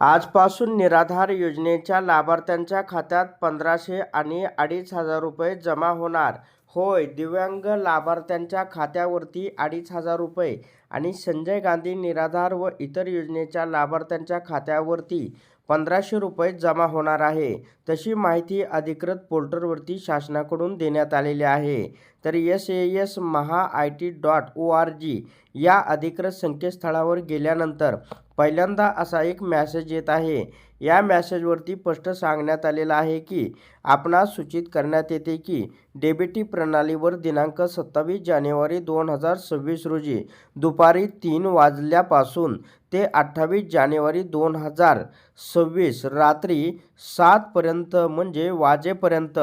आजपासून निराधार योजनेच्या लाभार्थ्यांच्या खात्यात पंधराशे आणि अडीच हजार रुपये जमा होणार. होय दिव्यांग लाभार्थ्यांच्या खात्यावरती अडीच हजार रुपये आणि संजय गांधी निराधार व इतर योजनेच्या लाभार्थ्यांच्या खात्यावरती पंधराशे रुपये जमा होणार आहे. तशी माहिती अधिकृत पोर्टलवरती शासनाकडून देण्यात आलेली आहे. तर S A S Maha I T dot O R G या अधिकृत संकेतस्थळावर गेल्यानंतर पहिल्यांदा असा एक मॅसेज येत आहे. या मॅसेजवरती स्पष्ट सांगण्यात आलेलं आहे की आपणास सूचित करण्यात येते की डेबिटी प्रणालीवर दिनांक सत्तावीस जानेवारी दोन हजार सव्वीस रोजी दुपारी तीन वाजल्यापासून ते अठ्ठावीस जानेवारी दोन हजार सव्वीस रात्री सातपर्यंत म्हणजे वाजेपर्यंत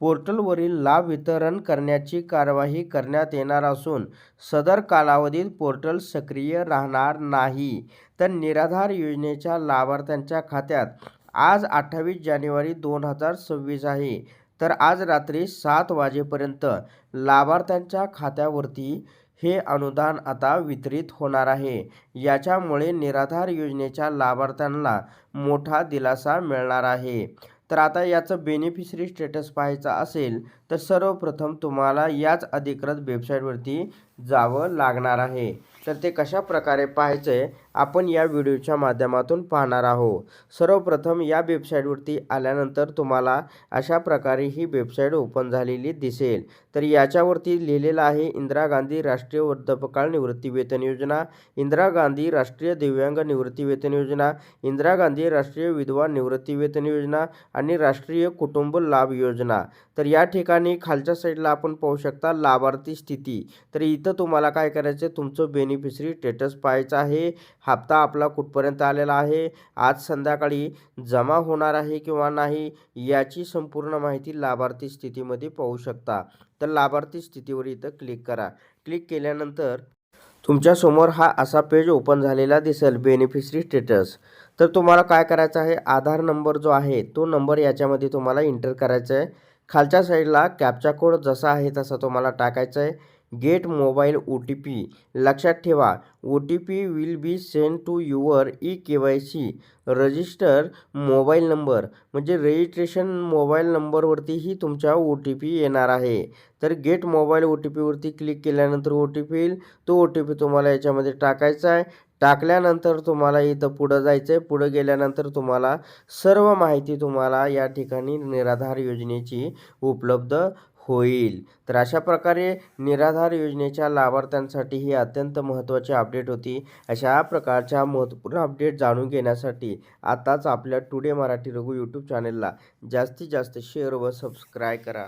पोर्टलवरील लाभ वितरण करण्याची कार्यवाही करण्यात येणार असून सदर कालावधीत पोर्टल सक्रिय राहणार नाही. तर निराधार योजनेच्या लाभार्थ्यांच्या खात्यात आज अठ्ठावीस जानेवारी दोन हजार सव्वीस आहे. तर आज रात्री सात वाजेपर्यंत लाभार्थ्यांच्या खात्यावरती हे अनुदान आता वितरित होणार आहे. याच्यामुळे निराधार योजनेच्या लाभार्थ्यांना मोठा दिलासा मिळणार आहे. तर आता याचं बेनिफिशरी स्टेटस पाहायचं असेल तर सर्वप्रथम तुम्हाला याच अधिकृत वेबसाईटवरती जावं लागणार आहे. तर ते कशा प्रकारे पाहायचं आहे आपण या व्हिडिओच्या माध्यमातून पाहणार आहोत. सर्वप्रथम या वेबसाईटवरती आल्यानंतर तुम्हाला अशा प्रकारे ही वेबसाईट ओपन झालेली दिसेल. तर याच्यावरती लिहिलेलं आहे इंदिरा गांधी राष्ट्रीय वृद्धापकाळ निवृत्तीवेतन योजना इंदिरा गांधी राष्ट्रीय दिव्यांग निवृत्तीवेतन योजना इंदिरा गांधी राष्ट्रीय विधवा निवृत्तीवेतन योजना आणि राष्ट्रीय कुटुंब लाभ योजना. तर या ठिकाणी खालच्या साईडला आपण पाहू शकता लाभार्थी स्थिती. तर इथं तुम्हाला काय करायचं तुमचं बेनि बेनिफिशरी स्टेटस पाहायचं आहे. हप्ता आपला कुठपर्यंत आलेला आहे? आज संध्याकाळी जमा होणार आहे किंवा नाही याची संपूर्ण माहिती लाभार्थी स्थितीमध्ये पाहू शकता. तर लाभार्थी स्थितीवर इथं क्लिक करा. क्लिक केल्यानंतर तुमच्यासमोर हा असा पेज ओपन झालेला दिसेल बेनिफिशरी स्टेटस तर तुम्हाला काय करायचं आहे? आधार नंबर जो आहे तो नंबर याच्यामध्ये तुम्हाला इंटर करायचा आहे खालच्या साईडला कॅपचा कोड जसा आहे तसा तुम्हाला टाकायचा आहे get mobile O T P. लक्षात ठेवा O T P will be send to your E K Y C. Register mobile number म्हणजे रजिस्ट्रेशन मोबाईल नंबरवरतीही तुमच्या ओ टी पी येणार आहे. तर गेट मोबाईल ओ टी पीवरती क्लिक केल्यानंतर ओ टी पी येईल. तो ओ टी पी तुम्हाला याच्यामध्ये टाकायचा आहे. टाकल्यानंतर तुम्हाला इथं पुढं जायचं आहे. पुढं गेल्यानंतर तुम्हाला सर्व माहिती तुम्हाला या ठिकाणी निराधार योजनेची उपलब्ध होईल. तर अशा प्रकारे निराधार योजनेच्या लाभार्थ्यांसाठी ही अत्यंत महत्त्वाची अपडेट होती. अशा प्रकारच्या महत्त्वपूर्ण अपडेट जाणून घेण्यासाठी आताच आपल्या टुडे मराठी रघु यूट्यूब चॅनलला जास्तीत जास्त शेअर व सबस्क्राईब करा.